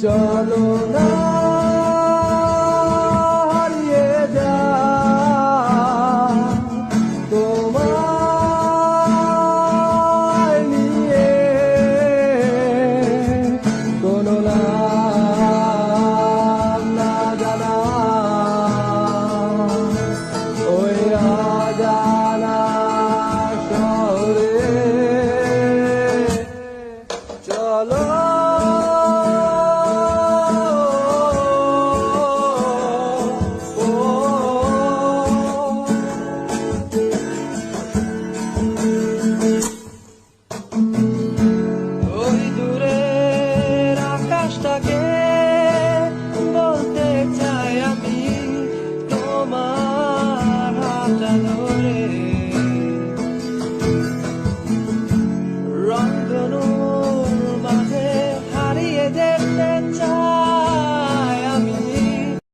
চলো না হারিয়ে যা। তোমায় নিয়ে কোনো না জানা। ওই অজানা শহরে চলো মানুষটাকে বলতে চাই আমি তোমার হাজানো